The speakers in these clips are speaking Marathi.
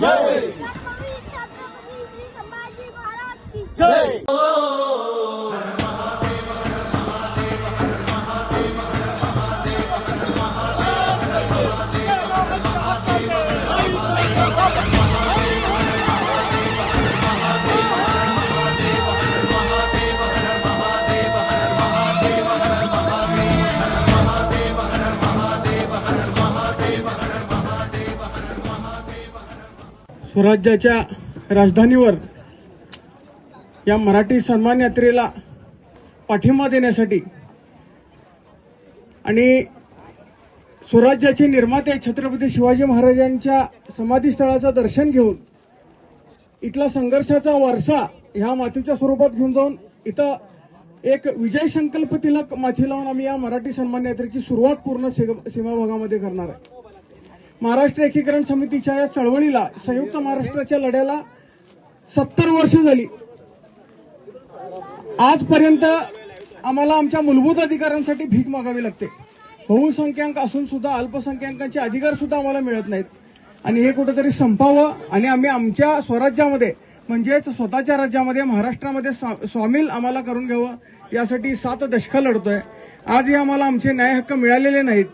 જય જય स्वराज्याच्या राजधानीवर या मराठी सन्मान यात्रेला पाठिंबा देण्यासाठी आणि स्वराज्याचे निर्माते छत्रपती शिवाजी महाराजांच्या समाधीस्थळाचं दर्शन घेऊन इथला संघर्षाचा वारसा ह्या मातीच्या स्वरूपात घेऊन जाऊन इथं एक विजय संकल्प तिलक माथी लावून आम्ही या मराठी सन्मान यात्रेची सुरुवात पूर्ण सीग- सीमा भागामध्ये करणार आहे. महाराष्ट्र एकीकरण समितीच्या या चळवळीला संयुक्त महाराष्ट्राच्या लढ्याला सत्तर वर्ष झाली. आजपर्यंत आम्हाला आमच्या मूलभूत अधिकारांसाठी भीक मागावी लागते. बहुसंख्याक असून सुद्धा अल्पसंख्याकांचे अधिकार सुद्धा आम्हाला मिळत नाहीत. आणि हे कुठेतरी संपावं आणि आम्ही आमच्या स्वराज्यामध्ये म्हणजेच स्वतःच्या राज्यामध्ये महाराष्ट्रामध्ये सा- सामील आम्हाला करून घ्यावं यासाठी सात दशकं लढतोय. आजही आम्हाला आमचे न्याय हक्क मिळालेले नाहीत.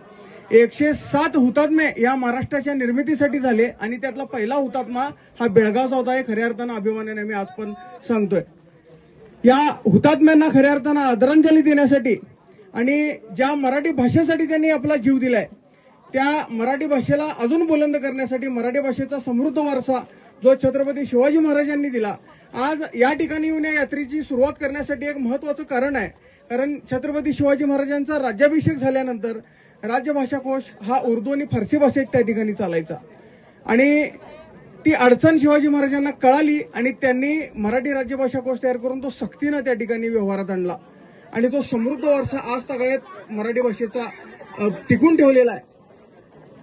एकशे सात हुतात्मे या महाराष्ट्राच्या निर्मितीसाठी झाले आणि त्यातला पहिला हुतात्मा हा बेळगावचा होता हे खऱ्या अर्थानं अभिमानाने मी आज पण सांगतोय. या हुतात्म्यांना खऱ्या अर्थानं आदरांजली देण्यासाठी आणि ज्या मराठी भाषेसाठी त्यांनी आपला जीव दिलाय त्या मराठी भाषेला अजून बुलंद करण्यासाठी मराठी भाषेचा समृद्ध वारसा जो छत्रपती शिवाजी महाराजांनी दिला आज या ठिकाणी येऊन या यात्रेची सुरुवात करण्यासाठी एक महत्वाचं कारण आहे. कारण छत्रपती शिवाजी महाराजांचा राज्याभिषेक झाल्यानंतर राज्यभाषा कोश हा उर्दू आणि फारसी भाषेत त्या ठिकाणी चालायचा. आणि ती अडचण शिवाजी महाराजांना कळाली आणि त्यांनी मराठी राज्यभाषा कोश तयार करून तो सक्तीनं त्या ठिकाणी व्यवहारात आणला. आणि तो समृद्ध वारसा आज तगायत मराठी भाषेचा टिकून ठेवलेला आहे.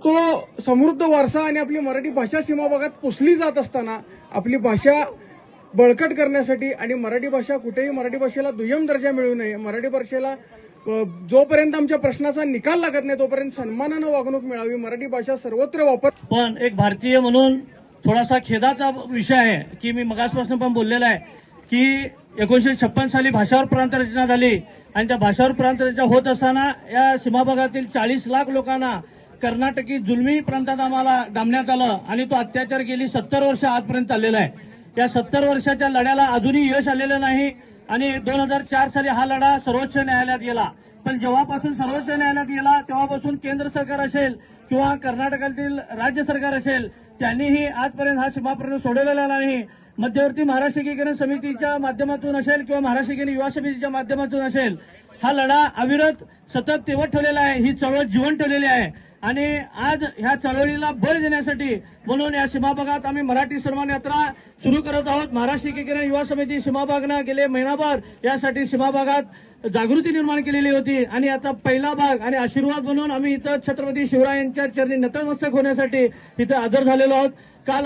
तो समृद्ध वारसा आणि आपली मराठी भाषा सीमा भागात जात असताना आपली भाषा बळकट करण्यासाठी आणि मराठी भाषा कुठेही मराठी भाषेला दुय्यम दर्जा मिळू नये मराठी भाषेला जोपर्यंत आमच्या प्रश्नाचा निकाल लागत नाही तोपर्यंत सन्मानानं वागणूक मिळावी मराठी भाषा सर्वत्र वापर पण एक भारतीय म्हणून थोडासा खेदाचा विषय आहे की मी मगासपासून पण बोललेला आहे की एकोणीशे छप्पन साली भाषावर प्रांत रचना झाली आणि त्या भाषावर प्रांत रचना होत असताना या सीमाभागातील चाळीस लाख लोकांना कर्नाटकी जुलमी प्रांतात आम्हाला डांबण्यात आलं आणि तो अत्याचार गेली सत्तर वर्ष आजपर्यंत चाललेला आहे. या सत्तर वर्षाच्या लढ्याला अजूनही यश आलेलं नाही आणि दोन हजार चार साली हा लढा सर्वोच्च न्यायालयात गेला. पण जेव्हापासून सर्वोच्च न्यायालयात गेला तेव्हापासून केंद्र सरकार असेल किंवा कर्नाटकातील राज्य सरकार असेल त्यांनीही आजपर्यंत हा सीमाप्रश्न सोडवलेला नाही. मध्यवर्ती महाराष्ट्र एकीकरण समितीच्या माध्यमातून असेल किंवा महाराष्ट्र युवा समितीच्या माध्यमातून असेल हा लढा अविरत सतत तेवत ठेवलेला आहे ही चळवळ जीवन ठेवलेली आहे. आणि आज ह्या चळवळीला बळ देण्यासाठी म्हणून या सीमाभागात आम्ही मराठी सन्मान यात्रा सुरू करत आहोत. महाराष्ट्र एकीकरण युवा समिती सीमाभागनं गेले महिनाभर यासाठी सीमाभागात जागृती निर्माण केलेली होती. आणि आता पहिला भाग आणि आशीर्वाद म्हणून आम्ही इथं छत्रपती शिवरायांच्या चरणी नतमस्तक होण्यासाठी इथं हजर झालेलो आहोत. काल